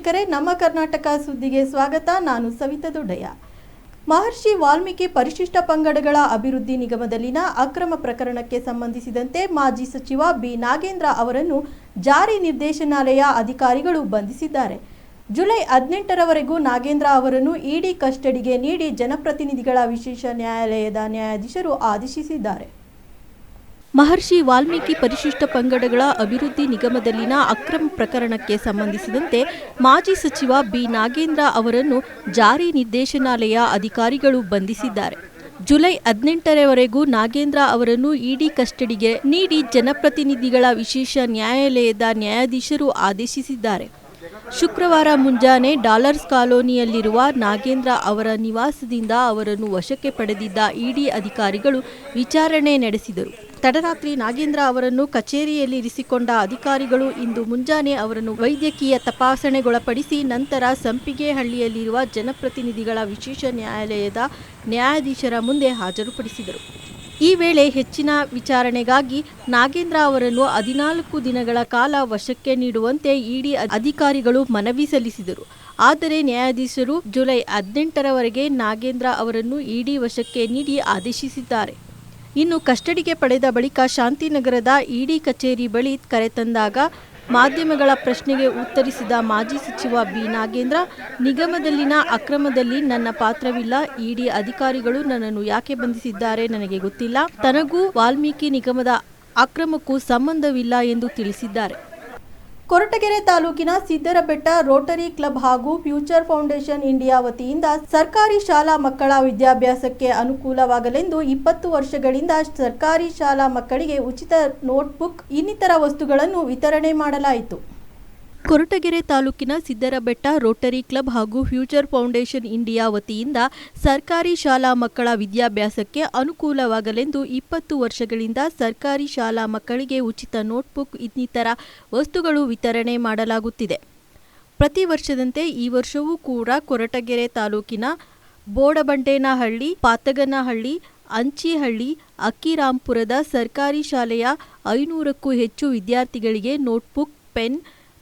ವೀಕ್ಷಕರೇ, ನಮ್ಮ ಕರ್ನಾಟಕ ಸುದ್ದಿಗೆ ಸ್ವಾಗತ. ನಾನು ಸವಿತಾ ದೊಡ್ಡಯ್ಯ. ಮಹರ್ಷಿ ವಾಲ್ಮೀಕಿ ಪರಿಶಿಷ್ಟ ಪಂಗಡಗಳ ಅಭಿವೃದ್ಧಿ ನಿಗಮದಲ್ಲಿನ ಅಕ್ರಮ ಪ್ರಕರಣಕ್ಕೆ ಸಂಬಂಧಿಸಿದಂತೆ ಮಾಜಿ ಸಚಿವ ಬಿ. ನಾಗೇಂದ್ರ ಅವರನ್ನು ಜಾರಿ ನಿರ್ದೇಶನಾಲಯ ಅಧಿಕಾರಿಗಳು ಬಂಧಿಸಿದ್ದಾರೆ. ಜುಲೈ ಹದಿನೆಂಟರವರೆಗೂ ನಾಗೇಂದ್ರ ಅವರನ್ನು ಇಡಿ ಕಸ್ಟಡಿಗೆ ನೀಡಿ ಜನಪ್ರತಿನಿಧಿಗಳ ವಿಶೇಷ ನ್ಯಾಯಾಲಯದ ನ್ಯಾಯಾಧೀಶರು ಆದೇಶಿಸಿದ್ದಾರೆ. ಮಹರ್ಷಿ ವಾಲ್ಮೀಕಿ ಪರಿಶಿಷ್ಟ ಪಂಗಡಗಳ ಅಭಿವೃದ್ಧಿ ನಿಗಮದಲ್ಲಿನ ಅಕ್ರಮ ಪ್ರಕರಣಕ್ಕೆ ಸಂಬಂಧಿಸಿದಂತೆ ಮಾಜಿ ಸಚಿವ ಬಿ. ನಾಗೇಂದ್ರ ಅವರನ್ನು ಜಾರಿ ನಿರ್ದೇಶನಾಲಯ ಅಧಿಕಾರಿಗಳು ಬಂಧಿಸಿದ್ದಾರೆ. ಜುಲೈ ಹದಿನೆಂಟರವರೆಗೂ ನಾಗೇಂದ್ರ ಅವರನ್ನು ಇಡಿ ಕಸ್ಟಡಿಗೆ ನೀಡಿ ಜನಪ್ರತಿನಿಧಿಗಳ ವಿಶೇಷ ನ್ಯಾಯಾಲಯದ ನ್ಯಾಯಾಧೀಶರು ಆದೇಶಿಸಿದ್ದಾರೆ. ಶುಕ್ರವಾರ ಮುಂಜಾನೆ ಡಾಲರ್ಸ್ ಕಾಲೋನಿಯಲ್ಲಿರುವ ನಾಗೇಂದ್ರ ಅವರ ನಿವಾಸದಿಂದ ಅವರನ್ನು ವಶಕ್ಕೆ ಪಡೆದಿದ್ದ ಇಡಿ ಅಧಿಕಾರಿಗಳು ವಿಚಾರಣೆ ನಡೆಸಿದರು. ತಡರಾತ್ರಿ ನಾಗೇಂದ್ರ ಅವರನ್ನು ಕಚೇರಿಯಲ್ಲಿ ಇರಿಸಿಕೊಂಡ ಅಧಿಕಾರಿಗಳು ಇಂದು ಮುಂಜಾನೆ ಅವರನ್ನು ವೈದ್ಯಕೀಯ ತಪಾಸಣೆಗೊಳಪಡಿಸಿ ನಂತರ ಸಂಪಿಗೆಹಳ್ಳಿಯಲ್ಲಿರುವ ಜನಪ್ರತಿನಿಧಿಗಳ ವಿಶೇಷ ನ್ಯಾಯಾಲಯದ ನ್ಯಾಯಾಧೀಶರ ಮುಂದೆ ಹಾಜರುಪಡಿಸಿದರು. ಈ ವೇಳೆ ಹೆಚ್ಚಿನ ವಿಚಾರಣೆಗಾಗಿ ನಾಗೇಂದ್ರ ಅವರನ್ನು ಹದಿನಾಲ್ಕು ದಿನಗಳ ಕಾಲ ವಶಕ್ಕೆ ನೀಡುವಂತೆ ಇಡಿ ಅಧಿಕಾರಿಗಳು ಮನವಿ ಸಲ್ಲಿಸಿದರು. ಆದರೆ ನ್ಯಾಯಾಧೀಶರು ಜುಲೈ ಹದಿನೆಂಟರವರೆಗೆ ನಾಗೇಂದ್ರ ಅವರನ್ನು ಇಡಿ ವಶಕ್ಕೆ ನೀಡಿ ಆದೇಶಿಸಿದ್ದಾರೆ. ಇನ್ನು ಕಸ್ಟಡಿಗೆ ಪಡೆದ ಬಳಿಕ ಶಾಂತಿನಗರದ ಇಡಿ ಕಚೇರಿ ಬಳಿ ಕರೆತಂದಾಗ ಮಾಧ್ಯಮಗಳ ಪ್ರಶ್ನೆಗೆ ಉತ್ತರಿಸಿದ ಮಾಜಿ ಸಚಿವ ಬಿ. ನಾಗೇಂದ್ರ, ನಿಗಮದಲ್ಲಿನ ಅಕ್ರಮದಲ್ಲಿ ನನ್ನ ಪಾತ್ರವಿಲ್ಲ, ಇಡಿ ಅಧಿಕಾರಿಗಳು ನನ್ನನ್ನು ಯಾಕೆ ಬಂಧಿಸಿದ್ದಾರೆ ನನಗೆ ಗೊತ್ತಿಲ್ಲ. ತನಗೂ ವಾಲ್ಮೀಕಿ ನಿಗಮದ ಅಕ್ರಮಕ್ಕೂ ಸಂಬಂಧವಿಲ್ಲ ಎಂದು ತಿಳಿಸಿದ್ದಾರೆ. ಕೊರಟಗೆರೆ ತಾಲೂಕಿನ ಸಿದ್ದರಬೆಟ್ಟ ರೋಟರಿ ಕ್ಲಬ್ ಹಾಗೂ ಫ್ಯೂಚರ್ ಫೌಂಡೇಶನ್ ಇಂಡಿಯಾ ವತಿಯಿಂದ ಸರ್ಕಾರಿ ಶಾಲಾ ಮಕ್ಕಳ ವಿದ್ಯಾಭ್ಯಾಸಕ್ಕೆ ಅನುಕೂಲವಾಗಲೆಂದು ಇಪ್ಪತ್ತು ವರ್ಷಗಳಿಂದ ಸರ್ಕಾರಿ ಶಾಲಾ ಮಕ್ಕಳಿಗೆ ಉಚಿತ ನೋಟ್ಬುಕ್ ಇನ್ನಿತರ ವಸ್ತುಗಳನ್ನು ವಿತರಣೆ ಮಾಡಲಾಯಿತು. ಕೊರಟಗೆರೆ ತಾಲೂಕಿನ ಸಿದ್ದರಬೆಟ್ಟ ರೋಟರಿ ಕ್ಲಬ್ ಹಾಗೂ ಫ್ಯೂಚರ್ ಫೌಂಡೇಶನ್ ಇಂಡಿಯಾ ವತಿಯಿಂದ ಸರ್ಕಾರಿ ಶಾಲಾ ಮಕ್ಕಳ ವಿದ್ಯಾಭ್ಯಾಸಕ್ಕೆ ಅನುಕೂಲವಾಗಲೆಂದು ಇಪ್ಪತ್ತು ವರ್ಷಗಳಿಂದ ಸರ್ಕಾರಿ ಶಾಲಾ ಮಕ್ಕಳಿಗೆ ಉಚಿತ ನೋಟ್ಬುಕ್ ಇನ್ನಿತರ ವಸ್ತುಗಳು ವಿತರಣೆ ಮಾಡಲಾಗುತ್ತಿದೆ. ಪ್ರತಿ ವರ್ಷದಂತೆ ಈ ವರ್ಷವೂ ಕೂಡ ಕೊರಟಗೆರೆ ತಾಲೂಕಿನ ಬೋಡಬಂಡೇನಹಳ್ಳಿ, ಪಾತಗನಹಳ್ಳಿ, ಅಂಚಿಹಳ್ಳಿ, ಅಕ್ಕಿರಾಂಪುರದ ಸರ್ಕಾರಿ ಶಾಲೆಯ ಐನೂರಕ್ಕೂ ಹೆಚ್ಚು ವಿದ್ಯಾರ್ಥಿಗಳಿಗೆ ನೋಟ್ಬುಕ್, ಪೆನ್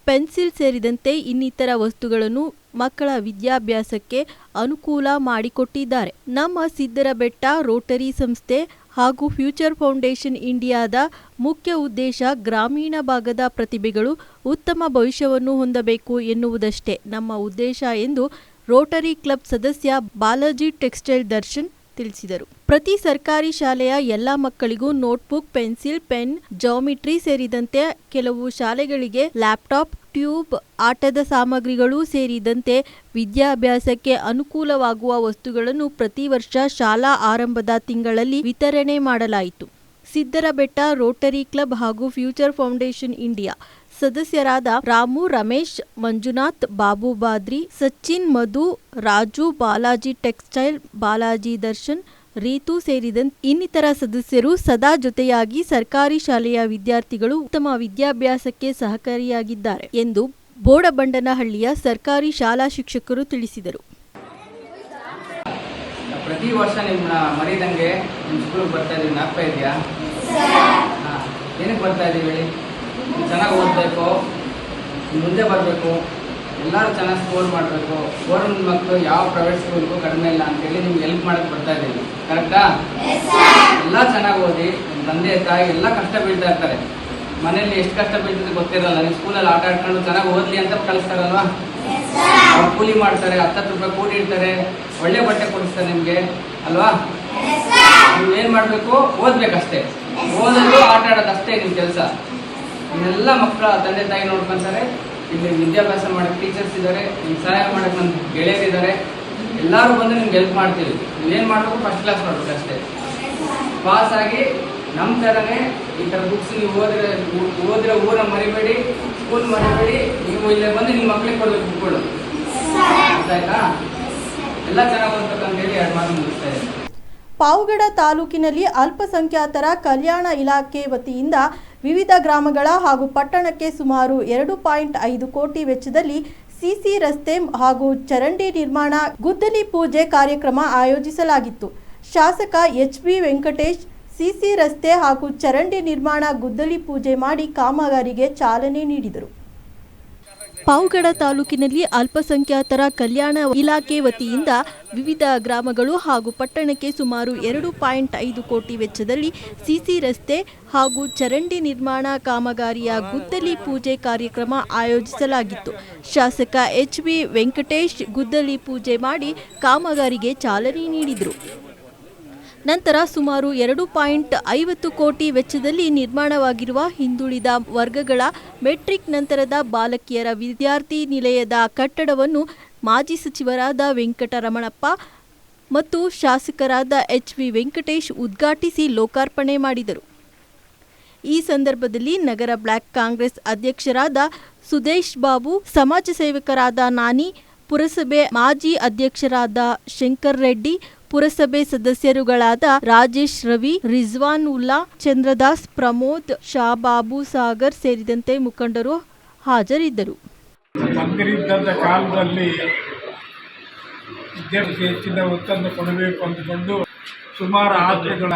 ಪೆನ್ಸಿಲ್ ಸೇರಿದಂತೆ ಇನ್ನಿತರ ವಸ್ತುಗಳನ್ನು ಮಕ್ಕಳ ವಿದ್ಯಾಭ್ಯಾಸಕ್ಕೆ ಅನುಕೂಲ ಮಾಡಿಕೊಟ್ಟಿದ್ದಾರೆ. ನಮ್ಮ ಸಿದ್ದರಬೆಟ್ಟ ರೋಟರಿ ಸಂಸ್ಥೆ ಹಾಗೂ ಫ್ಯೂಚರ್ ಫೌಂಡೇಶನ್ ಇಂಡಿಯಾದ ಮುಖ್ಯ ಉದ್ದೇಶ ಗ್ರಾಮೀಣ ಭಾಗದ ಪ್ರತಿಭೆಗಳು ಉತ್ತಮ ಭವಿಷ್ಯವನ್ನು ಹೊಂದಬೇಕು ಎನ್ನುವುದಷ್ಟೇ. ನಮ್ಮ ಉದ್ದೇಶ ಎಂದು ರೋಟರಿ ಕ್ಲಬ್ ಸದಸ್ಯ ಬಾಲಾಜಿ ಟೆಕ್ಸ್ಟೈಲ್ ದರ್ಶನ್ ತಿಳಿಸಿದರು. ಪ್ರತಿ ಸರ್ಕಾರಿ ಶಾಲೆಯ ಎಲ್ಲ ಮಕ್ಕಳಿಗೂ ನೋಟ್ಬುಕ್, ಪೆನ್ಸಿಲ್, ಪೆನ್, ಜಾಮಿಟ್ರಿ ಸೇರಿದಂತೆ ಕೆಲವು ಶಾಲೆಗಳಿಗೆ ಲ್ಯಾಪ್ಟಾಪ್, ಟ್ಯೂಬ್, ಆಟದ ಸಾಮಗ್ರಿಗಳು ಸೇರಿದಂತೆ ವಿದ್ಯಾಭ್ಯಾಸಕ್ಕೆ ಅನುಕೂಲವಾಗುವ ವಸ್ತುಗಳನ್ನು ಪ್ರತಿ ವರ್ಷ ಶಾಲಾ ಆರಂಭದ ತಿಂಗಳಲ್ಲಿ ವಿತರಣೆ ಮಾಡಲಾಯಿತು. ಸಿದ್ದರಬೆಟ್ಟ ರೋಟರಿ ಕ್ಲಬ್ ಹಾಗೂ ಫ್ಯೂಚರ್ ಫೌಂಡೇಶನ್ ಇಂಡಿಯಾ ಸದಸ್ಯರಾದ ರಾಮು ರಮೇಶ್ ಮಂಜುನಾಥ್ ಬಾಬು ಬಾದ್ರಿ ಸಚಿನ್ ಮಧು ರಾಜು ಬಾಲಾಜಿ ಟೆಕ್ಸ್ಟೈಲ್ ಬಾಲಾಜಿ ದರ್ಶನ್ ರೀತು ಸೇರಿದಂತೆ ಇನ್ನಿತರ ಸದಸ್ಯರು ಸದಾ ಜೊತೆಯಾಗಿ ಸರ್ಕಾರಿ ಶಾಲೆಯ ವಿದ್ಯಾರ್ಥಿಗಳು ಉತ್ತಮ ವಿದ್ಯಾಭ್ಯಾಸಕ್ಕೆ ಸಹಕಾರಿಯಾಗಿದ್ದಾರೆ ಎಂದು ಬೋಡಬಂಡನಹಳ್ಳಿಯ ಸರ್ಕಾರಿ ಶಾಲಾ ಶಿಕ್ಷಕರು ತಿಳಿಸಿದರು. ಪ್ರತಿ ವರ್ಷ ನಿಮ್ಮ ಮರಿದಂಗೆ ನಿಮ್ಮ ಸ್ಕೂಲ್ಗೆ ಬರ್ತಾ ಇದೀವಿ ಜ್ಞಾಪಕ ಇದೆಯಾ? ಹಾಂ ಏನಕ್ಕೆ ಬರ್ತಾ ಇದೀವಿ ಹೇಳಿ? ಚೆನ್ನಾಗಿ ಓದಬೇಕು ಮುಂದೆ ಬರಬೇಕು ಎಲ್ಲರೂ ಚೆನ್ನಾಗಿ ಸ್ಕೋರ್ ಮಾಡಬೇಕು ಸ್ಕೋರ್ ಮಕ್ಕಳು ಯಾವ ಪ್ರೈವೇಟ್ ಸ್ಕೂಲ್ಗೂ ಕಡಿಮೆ ಇಲ್ಲ ಅಂತೇಳಿ ನಿಮ್ಗೆ ಹೆಲ್ಪ್ ಮಾಡಕ್ಕೆ ಬರ್ತಾ ಇದ್ದೀನಿ. ಕರೆಕ್ಟಾ ಎಲ್ಲ ಚೆನ್ನಾಗಿ ಓದಿ ನಿಮ್ಮ ತಂದೆ ತಾಯಿ ಎಲ್ಲ ಕಷ್ಟ ಬೀಳ್ತಾ ಇರ್ತಾರೆ. ಮನೇಲಿ ಎಷ್ಟು ಕಷ್ಟ ಬೀಳ್ತದೆ ಗೊತ್ತಿರಲ್ಲ ನೀವು ಸ್ಕೂಲಲ್ಲಿ ಆಟ ಆಡ್ಕೊಂಡು ಚೆನ್ನಾಗಿ ಓದಲಿ ಅಂತ ಕಳಿಸ್ತಾರಲ್ವಾ? ಅವ್ರು ಕೂಲಿ ಮಾಡ್ತಾರೆ ಹತ್ತತ್ತು ರೂಪಾಯಿ ಕೂಲಿ ಇಡ್ತಾರೆ ಒಳ್ಳೆ ಬಟ್ಟೆ ಕೊಡಿಸ್ತಾರೆ ನಿಮಗೆ ಅಲ್ವಾ? ನೀವೇನು ಏನು ಮಾಡಬೇಕು? ಓದಬೇಕಷ್ಟೇ. ಓದೋದು ಆಟ ಆಡೋದು ಅಷ್ಟೇ ನಿಮ್ಮ ಕೆಲಸ. ಇನ್ನೆಲ್ಲ ಮಕ್ಕಳ ತಂದೆ ತಾಯಿ ನೋಡ್ಕೊಂತಾರೆ. ಇಲ್ಲಿ ವಿದ್ಯಾಭ್ಯಾಸ ಮಾಡಕ್ಕೆ ಟೀಚರ್ಸ್ ಇದ್ದಾರೆ ನಿಮ್ಗೆ ಸಹಾಯ ಮಾಡಕ್ಕೆ ನಮ್ಮ ಗೆಳೆಯರಿದ್ದಾರೆ ಎಲ್ಲರೂ ಬಂದು ನಿಮ್ಗೆ ಹೆಲ್ಪ್ ಮಾಡ್ತೀವಿ. ನೀವೇನು ಮಾಡಬೇಕು? ಫಸ್ಟ್ ಕ್ಲಾಸ್ ಮಾಡಬೇಕು ಅಷ್ಟೇ. ಪಾಸ್ ಆಗಿ ನಮ್ಮ ಥರನೇ ಈ ಥರ ಬುಕ್ಸ್ ನೀವು ಓದ್ರೆ ಓದಿರೋ ಊರ ಮರಿಬೇಡಿ ಸ್ಕೂಲ್ ಮರಿಬೇಡಿ ನೀವು ಇಲ್ಲೇ ಬಂದು ನಿಮ್ಮ ಮಕ್ಳಿಗೆ ಕೊಡ್ಬೇಕು ಬುಕ್ಗಳು ಆಯ್ತಾ? ಎಲ್ಲ ಚೆನ್ನಾಗಿ ಓದ್ಬೇಕಂತ ಹೇಳಿ ಎರಡು ಮಾತು ಮುಗಿಸ್ತಾ ಇದ್ದೀನಿ. ಪಾವಗಡ ತಾಲೂಕಿನಲ್ಲಿ ಅಲ್ಪಸಂಖ್ಯಾತರ ಕಲ್ಯಾಣ ಇಲಾಖೆ ವತಿಯಿಂದ ವಿವಿಧ ಗ್ರಾಮಗಳ ಹಾಗೂ ಪಟ್ಟಣಕ್ಕೆ ಸುಮಾರು ಎರಡು ಪಾಯಿಂಟ್ ಐದು ಕೋಟಿ ವೆಚ್ಚದಲ್ಲಿ ಸಿಸಿ ರಸ್ತೆ ಹಾಗೂ ಚರಂಡಿ ನಿರ್ಮಾಣ, ಗುದ್ದಲಿ ಪೂಜೆ ಕಾರ್ಯಕ್ರಮ ಆಯೋಜಿಸಲಾಗಿತ್ತು. ಶಾಸಕ ಎಚ್ ಬಿ ವೆಂಕಟೇಶ್ ಸಿಸಿ ರಸ್ತೆ ಹಾಗೂ ಚರಂಡಿ ನಿರ್ಮಾಣ, ಗುದ್ದಲಿ ಪೂಜೆ ಮಾಡಿ ಕಾಮಗಾರಿಗೆ ಚಾಲನೆ ನೀಡಿದರು. ಪಾವಗಡ ತಾಲೂಕಿನಲ್ಲಿ ಅಲ್ಪಸಂಖ್ಯಾತರ ಕಲ್ಯಾಣ ಇಲಾಖೆ ವತಿಯಿಂದ ವಿವಿಧ ಗ್ರಾಮಗಳು ಹಾಗೂ ಪಟ್ಟಣಕ್ಕೆ ಸುಮಾರು ಎರಡು ಪಾಯಿಂಟ್ ಐದು ಕೋಟಿ ವೆಚ್ಚದಲ್ಲಿ ಸಿಸಿ ರಸ್ತೆ ಹಾಗೂ ಚರಂಡಿ ನಿರ್ಮಾಣ ಕಾಮಗಾರಿಯ ಗುದ್ದಲಿ ಪೂಜೆ ಕಾರ್ಯಕ್ರಮ ಆಯೋಜಿಸಲಾಗಿತ್ತು. ಶಾಸಕ ಎಚ್ ವಿ ವೆಂಕಟೇಶ್ ಗುದ್ದಲಿ ಪೂಜೆ ಮಾಡಿ ಕಾಮಗಾರಿಗೆ ಚಾಲನೆ ನೀಡಿದರು. ನಂತರ ಸುಮಾರು ಎರಡು ಪಾಯಿಂಟ್ ಐವತ್ತು ಕೋಟಿ ವೆಚ್ಚದಲ್ಲಿ ನಿರ್ಮಾಣವಾಗಿರುವ ಹಿಂದುಳಿದ ವರ್ಗಗಳ ಮೆಟ್ರಿಕ್ ನಂತರದ ಬಾಲಕಿಯರ ವಿದ್ಯಾರ್ಥಿ ನಿಲಯದ ಕಟ್ಟಡವನ್ನು ಮಾಜಿ ಸಚಿವರಾದ ವೆಂಕಟರಮಣಪ್ಪ ಮತ್ತು ಶಾಸಕರಾದ ಎಚ್ ವಿ ವೆಂಕಟೇಶ್ ಉದ್ಘಾಟಿಸಿ ಲೋಕಾರ್ಪಣೆ ಮಾಡಿದರು. ಈ ಸಂದರ್ಭದಲ್ಲಿ ನಗರ ಬ್ಲಾಕ್ ಕಾಂಗ್ರೆಸ್ ಅಧ್ಯಕ್ಷರಾದ ಸುದೇಶ್ ಬಾಬು, ಸಮಾಜ ಸೇವಕರಾದ ನಾನಿ, ಪುರಸಭೆ ಮಾಜಿ ಅಧ್ಯಕ್ಷರಾದ ಶಂಕರ್ ರೆಡ್ಡಿ ಪುರಸಭೆ ಸದಸ್ಯರುಗಳಾದ ರಾಜೇಶ್ ರವಿ, ರಿಜ್ವಾನ್ ಉಲ್ಲಾ, ಚಂದ್ರದಾಸ್, ಪ್ರಮೋದ್, ಶಾ ಬಾಬು ಸಾಗರ್ ಸೇರಿದಂತೆ ಮುಖಂಡರು ಹಾಜರಿದ್ದರು. ಮಂದಿರಿದ್ದಂಥ ಕಾಲದಲ್ಲಿ ವಿದ್ಯಾರ್ಥಿ ಹೆಚ್ಚಿನ ಒತ್ತನ್ನು ಕೊಡಬೇಕು ಅಂದುಕೊಂಡು ಸುಮಾರು ಆಸೆಗಳ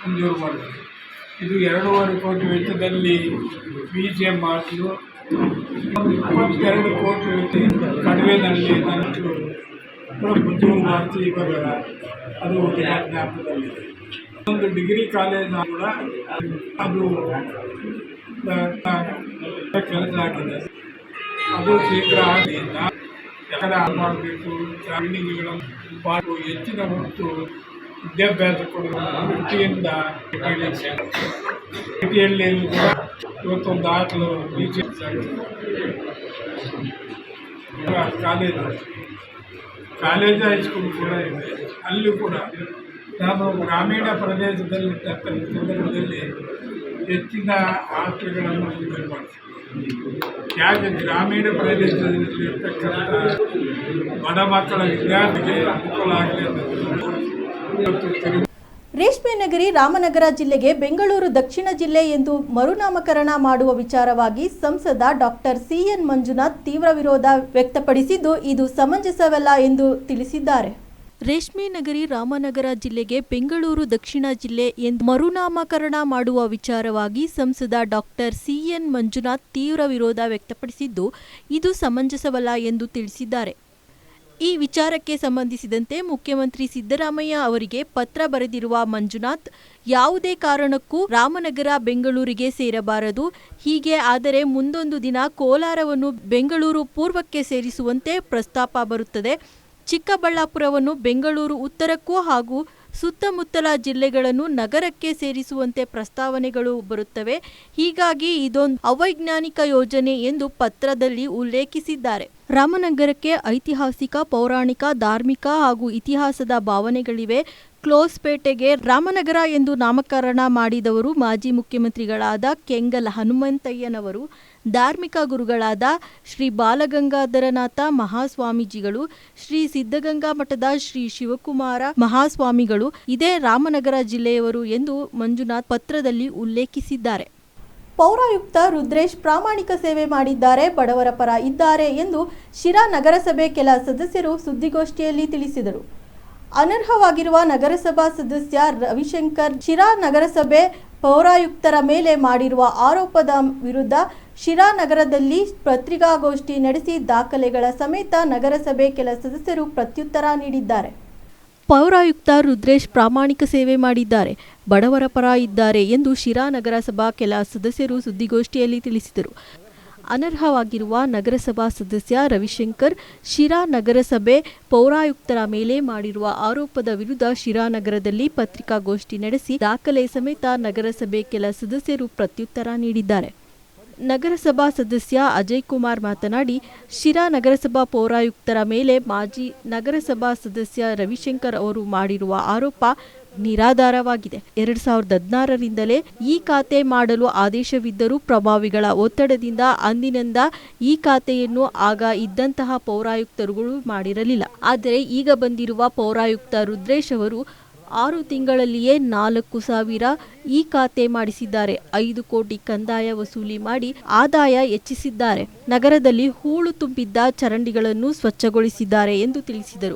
ಮಂಜೂರು ಮಾಡಿದೆ ಇದು ಎರಡೂವರೆ ಕೋಟಿ ವೆಚ್ಚದಲ್ಲಿ ಬಿ ಜಿ ಎಂ ಮಾಡಿದ್ರು. ಇಪ್ಪತ್ತೆರಡು ಕೋಟಿ ವೆಚ್ಚ ಕಡಿಮೆನಲ್ಲಿ ನಂತರ ಮಂಜೂರು ಮಾಡಿಸಿ ಇವಾಗ ಅದು ಜ್ಞಾಪಕದಲ್ಲಿದೆ ಒಂದು ಡಿಗ್ರಿ ಕಾಲೇಜ್ ಕೂಡ ಅದು ಕೆಲಸ ಆಗಿದೆ. ಅದು ಶೀಘ್ರ ಆಗಲಿಲ್ಲ ಯಾಕಂದರೆ ಮಾಡಬೇಕು ಟ್ರಾವೆಲಿಂಗ್ಗಳನ್ನು ಪಾಡು ಹೆಚ್ಚಿನ ಹೊತ್ತು ವಿದ್ಯಾಭ್ಯಾಸ ಕೊಡುವ ವೃತ್ತಿಯಿಂದ ಸಿಟಿಯಲ್ಲಿ ಕೂಡ ಇವತ್ತೊಂದು hostel beach college college high school ಕೂಡ ಇದೆ. ಅಲ್ಲಿ ಕೂಡ ನಾನು ಗ್ರಾಮೀಣ ಪ್ರದೇಶದಲ್ಲಿರ್ತಕ್ಕಂಥ ಸಂದರ್ಭದಲ್ಲಿ ಹೆಚ್ಚಿನ ಆಟಗಳನ್ನು ಮಾಡಿಸಿ ಯಾಕೆ ಗ್ರಾಮೀಣ ಪ್ರದೇಶದಲ್ಲಿರ್ತಕ್ಕಂಥ ಬಡ ಮಕ್ಕಳ ವಿದ್ಯಾರ್ಥಿಗೆ ಅನುಕೂಲ ಆಗಲಿ ಅಂತ ರೇಷ್ಮೆ ನಗರಿ ರಾಮನಗರ ಜಿಲ್ಲೆಗೆ ಬೆಂಗಳೂರು ದಕ್ಷಿಣ ಜಿಲ್ಲೆ ಎಂದು ಮರುನಾಮಕರಣ ಮಾಡುವ ವಿಚಾರವಾಗಿ ಸಂಸದ ಡಾಕ್ಟರ್ ಸಿಎನ್ ಮಂಜುನಾಥ್ ತೀವ್ರ ವಿರೋಧ ವ್ಯಕ್ತಪಡಿಸಿದ್ದು, ಇದು ಸಮಂಜಸವಲ್ಲ ಎಂದು ತಿಳಿಸಿದ್ದಾರೆ. ರೇಷ್ಮೆ ನಗರಿ ರಾಮನಗರ ಜಿಲ್ಲೆಗೆ ಬೆಂಗಳೂರು ದಕ್ಷಿಣ ಜಿಲ್ಲೆ ಎಂದು ಮರುನಾಮಕರಣ ಮಾಡುವ ವಿಚಾರವಾಗಿ ಸಂಸದ ಡಾಕ್ಟರ್ ಸಿಎನ್ ಮಂಜುನಾಥ್ ತೀವ್ರ ವಿರೋಧ ವ್ಯಕ್ತಪಡಿಸಿದ್ದು, ಇದು ಸಮಂಜಸವಲ್ಲ ಎಂದು ತಿಳಿಸಿದ್ದಾರೆ. ಈ ವಿಚಾರಕ್ಕೆ ಸಂಬಂಧಿಸಿದಂತೆ ಮುಖ್ಯಮಂತ್ರಿ ಸಿದ್ದರಾಮಯ್ಯ ಅವರಿಗೆ ಪತ್ರ ಬರೆದಿರುವ ಮಂಜುನಾಥ್, ಯಾವುದೇ ಕಾರಣಕ್ಕೂ ರಾಮನಗರ, ಬೆಂಗಳೂರಿಗೆ ಸೇರಬಾರದು. ಹೀಗೆ ಆದರೆ ಮುಂದೊಂದು ದಿನ ಕೋಲಾರವನ್ನು ಬೆಂಗಳೂರು ಪೂರ್ವಕ್ಕೆ ಸೇರಿಸುವಂತೆ ಪ್ರಸ್ತಾಪ ಬರುತ್ತದೆ. ಚಿಕ್ಕಬಳ್ಳಾಪುರವನ್ನು ಬೆಂಗಳೂರು ಉತ್ತರಕ್ಕೂ ಹಾಗೂ ಸುತ್ತಮುತ್ತಲ ಜಿಲ್ಲೆಗಳನ್ನು ನಗರಕ್ಕೆ ಸೇರಿಸುವಂತೆ ಪ್ರಸ್ತಾವನೆಗಳು ಬರುತ್ತವೆ. ಹೀಗಾಗಿ ಇದೊಂದು ಅವೈಜ್ಞಾನಿಕ ಯೋಜನೆ ಎಂದು ಪತ್ರದಲ್ಲಿ ಉಲ್ಲೇಖಿಸಿದ್ದಾರೆ. ರಾಮನಗರಕ್ಕೆ ಐತಿಹಾಸಿಕ, ಪೌರಾಣಿಕ, ಧಾರ್ಮಿಕ ಹಾಗೂ ಇತಿಹಾಸದ ಭಾವನೆಗಳಿವೆ. ಕ್ಲೋಸ್ಪೇಟೆಗೆ ರಾಮನಗರ ಎಂದು ನಾಮಕರಣ ಮಾಡಿದವರು ಮಾಜಿ ಮುಖ್ಯಮಂತ್ರಿಗಳಾದ ಕೆಂಗಲ್ ಹನುಮಂತಯ್ಯನವರು, ಧಾರ್ಮಿಕ ಗುರುಗಳಾದ ಶ್ರೀ ಬಾಲಗಂಗಾಧರನಾಥ ಮಹಾಸ್ವಾಮೀಜಿಗಳು, ಶ್ರೀ ಸಿದ್ಧಗಂಗಾ ಮಠದ ಶ್ರೀ ಶಿವಕುಮಾರ ಮಹಾಸ್ವಾಮಿಗಳು, ಇದೇ ರಾಮನಗರ ಜಿಲ್ಲೆಯವರು ಎಂದು ಮಂಜುನಾಥ್ ಪತ್ರದಲ್ಲಿ ಉಲ್ಲೇಖಿಸಿದ್ದಾರೆ. ಪೌರಾಯುಕ್ತ ರುದ್ರೇಶ್ ಪ್ರಾಮಾಣಿಕ ಸೇವೆ ಮಾಡಿದ್ದಾರೆ, ಬಡವರ ಪರ ಇದ್ದಾರೆ ಎಂದು ಶಿರಾ ನಗರಸಭೆ ಕೆಲ ಸದಸ್ಯರು ಸುದ್ದಿಗೋಷ್ಠಿಯಲ್ಲಿ ತಿಳಿಸಿದರು. ಅನರ್ಹವಾಗಿರುವ ನಗರಸಭಾ ಸದಸ್ಯ ರವಿಶಂಕರ್, ಶಿರಾ ನಗರಸಭೆ ಪೌರಾಯುಕ್ತರ ಮೇಲೆ ಮಾಡಿರುವ ಆರೋಪದ ವಿರುದ್ಧ ಶಿರಾ ನಗರದಲ್ಲಿ ಪತ್ರಿಕಾಗೋಷ್ಠಿ ನಡೆಸಿ ದಾಖಲೆಗಳ ಸಮೇತ ನಗರಸಭೆ ಕೆಲ ಸದಸ್ಯರು ಪ್ರತ್ಯುತ್ತರ ನೀಡಿದ್ದಾರೆ. ಪೌರಾಯುಕ್ತ ರುದ್ರೇಶ್ ಪ್ರಾಮಾಣಿಕ ಸೇವೆ ಮಾಡಿದ್ದಾರೆ. ಬಡವರ ಪರ ಇದ್ದಾರೆ ಎಂದು ಶಿರಾ ನಗರಸಭಾ ಕೆಲ ಸದಸ್ಯರು ಸುದ್ದಿಗೋಷ್ಠಿಯಲ್ಲಿ ತಿಳಿಸಿದರು. ಅನರ್ಹವಾಗಿರುವ ನಗರಸಭಾ ಸದಸ್ಯ ರವಿಶಂಕರ್, ಶಿರಾ ನಗರಸಭೆ ಪೌರಾಯುಕ್ತರ ಮೇಲೆ ಮಾಡಿರುವ ಆರೋಪದ ವಿರುದ್ಧ ಶಿರಾ ನಗರದಲ್ಲಿ ಪತ್ರಿಕಾಗೋಷ್ಠಿ ನಡೆಸಿ, ದಾಖಲೆ ಸಮೇತ ನಗರಸಭೆ ಕೆಲ ಸದಸ್ಯರು ಪ್ರತ್ಯುತ್ತರ ನೀಡಿದ್ದಾರೆ. ನಗರಸಭಾ ಸದಸ್ಯ ಅಜಯ್ ಕುಮಾರ್ ಮಾತನಾಡಿ, ಶಿರಾ ನಗರಸಭಾ ಪೌರಾಯುಕ್ತರ ಮೇಲೆ ಮಾಜಿ ನಗರಸಭಾ ಸದಸ್ಯ ರವಿಶಂಕರ್ ಅವರು ಮಾಡಿರುವ ಆರೋಪ ನಿರಾಧಾರವಾಗಿದೆ. ಎರಡ್ ಸಾವಿರದ ಹದಿನಾರರಿಂದಲೇ ಈ ಖಾತೆ ಮಾಡಲು ಆದೇಶವಿದ್ದರೂ ಪ್ರಭಾವಿಗಳ ಒತ್ತಡದಿಂದ ಅಂದಿನಿಂದ ಈ ಖಾತೆಯನ್ನು ಆಗ ಇದ್ದಂತಹ ಪೌರಾಯುಕ್ತರುಗಳು ಮಾಡಿರಲಿಲ್ಲ. ಆದರೆ ಈಗ ಬಂದಿರುವ ಪೌರಾಯುಕ್ತ ರುದ್ರೇಶ್ ಅವರು ಆರು ತಿಂಗಳಲ್ಲಿಯೇ ನಾಲ್ಕು ಸಾವಿರ ಈ ಖಾತೆ ಮಾಡಿಸಿದ್ದಾರೆ. ಐದು ಕೋಟಿ ಕಂದಾಯ ವಸೂಲಿ ಮಾಡಿ ಆದಾಯ ಹೆಚ್ಚಿಸಿದ್ದಾರೆ. ನಗರದಲ್ಲಿ ಹೂಳು ತುಂಬಿದ್ದ ಚರಂಡಿಗಳನ್ನು ಸ್ವಚ್ಛಗೊಳಿಸಿದ್ದಾರೆ ಎಂದು ತಿಳಿಸಿದರು.